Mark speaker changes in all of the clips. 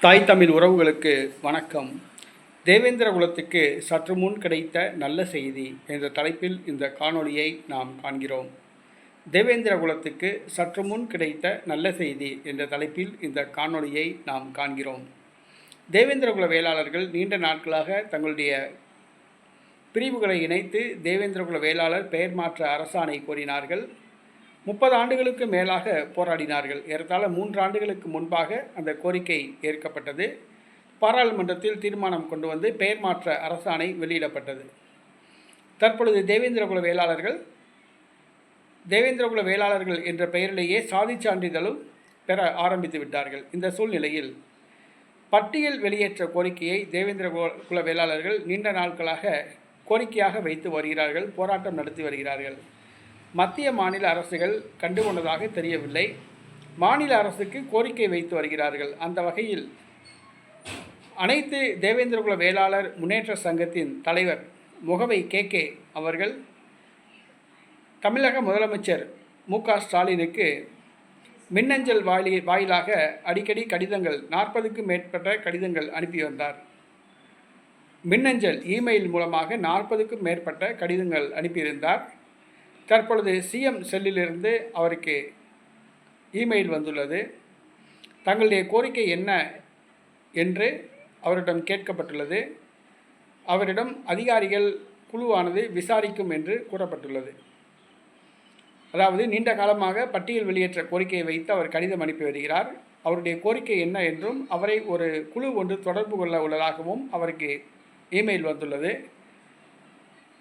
Speaker 1: தாய் தமிழ் உறவுகளுக்கு வணக்கம். தேவேந்திர குலத்துக்கு சற்று முன் கிடைத்த நல்ல செய்தி என்ற தலைப்பில் இந்த காணொளியை நாம் காண்கிறோம். தேவேந்திர குலத்துக்கு சற்று முன் கிடைத்த நல்ல செய்தி என்ற தலைப்பில் இந்த காணொளியை நாம் காண்கிறோம். தேவேந்திர குல வேளாளர்கள் நீண்ட நாட்களாக தங்களுடைய பிரிவுகளை இணைத்து தேவேந்திர குல வேளாளர் பெயர் மாற்ற அரசாணை கோரினார்கள். முப்பது ஆண்டுகளுக்கு மேலாக போராடினார்கள். ஏறத்தாழ மூன்று ஆண்டுகளுக்கு முன்பாக அந்த கோரிக்கை ஏற்கப்பட்டது. பாராளுமன்றத்தில் தீர்மானம் கொண்டு வந்து பெயர் மாற்ற அரசாணை வெளியிடப்பட்டது. தற்பொழுது தேவேந்திரகுல வேளாளர்கள் தேவேந்திரகுல வேளாளர்கள் என்ற பெயரிலேயே சாதி சான்றிதழும் பெற ஆரம்பித்து விட்டார்கள். இந்த சூழ்நிலையில் பட்டியல் வெளியேற்ற கோரிக்கையை தேவேந்திர குல வேளாளர்கள் நீண்ட நாட்களாக கோரிக்கையாக வைத்து வருகிறார்கள் போராட்டம் நடத்தி வருகிறார்கள். மத்திய மாநில அரசுகள் கண்டுகொண்டதாக தெரியவில்லை. மாநில அரசுக்கு கோரிக்கை வைத்து வருகிறார்கள். அந்த வகையில் அனைத்து தேவேந்திரகுல வேளாளர் முன்னேற்ற சங்கத்தின் தலைவர் முகவை கே. கே. அவர்கள் தமிழக முதலமைச்சர் மு. க. ஸ்டாலினுக்கு மின்னஞ்சல் வாயிலி வாயிலாக அடிக்கடி கடிதங்கள் நாற்பதுக்கும் மேற்பட்ட கடிதங்கள் அனுப்பி வந்தார். மின்னஞ்சல் இமெயில் மூலமாக நாற்பதுக்கும் மேற்பட்ட கடிதங்கள் அனுப்பியிருந்தார். தற்பொழுது சிஎம் செல்லிலிருந்து அவருக்கு இமெயில் வந்துள்ளது. தங்களுடைய கோரிக்கை என்ன என்று அவரிடம் கேட்கப்பட்டுள்ளது. அவரிடம் அதிகாரிகள் குழுவானது விசாரிக்கும் என்று கூறப்பட்டுள்ளது. அதாவது நீண்ட காலமாக பட்டியல் வெளியேற்ற கோரிக்கையை வைத்து அவர் கடிதம் அனுப்பி வருகிறார். அவருடைய கோரிக்கை என்ன என்றும் அவரை ஒரு குழு ஒன்று தொடர்பு கொள்ள உள்ளதாகவும் அவருக்கு இமெயில் வந்துள்ளது.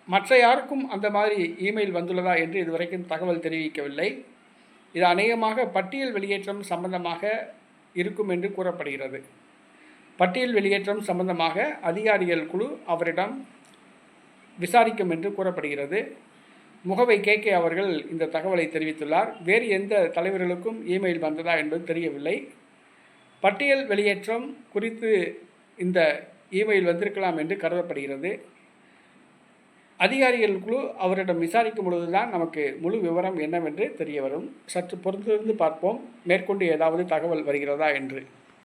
Speaker 1: மற்ற யாருக்கும் அந்த மாதிரி இமெயில் வந்துள்ளதா என்று இதுவரைக்கும் தகவல் தெரிவிக்கவில்லை. இது அநேகமாக பட்டியல் வெளியேற்றம் சம்பந்தமாக இருக்கும் என்று கூறப்படுகிறது. பட்டியல் வெளியேற்றம் சம்பந்தமாக அதிகாரிகள் குழு அவரிடம் விசாரிக்கும் என்று கூறப்படுகிறது. முகவை கே. கே. அவர்கள் இந்த தகவலை தெரிவித்துள்ளார். வேறு எந்த தலைவர்களுக்கும் இமெயில் வந்ததா என்பது தெரியவில்லை. பட்டியல் வெளியேற்றம் குறித்து இந்த இமெயில் வந்திருக்கலாம் என்று கருதப்படுகிறது. அதிகாரிகள் குழு அவரிடம் விசாரிக்கும் பொழுதுதான் நமக்கு முழு விவரம் என்னவென்று தெரிய வரும் சற்று பொறுத்திருந்து பார்ப்போம். மேற்கொண்டு ஏதாவது தகவல் வருகிறதா என்று.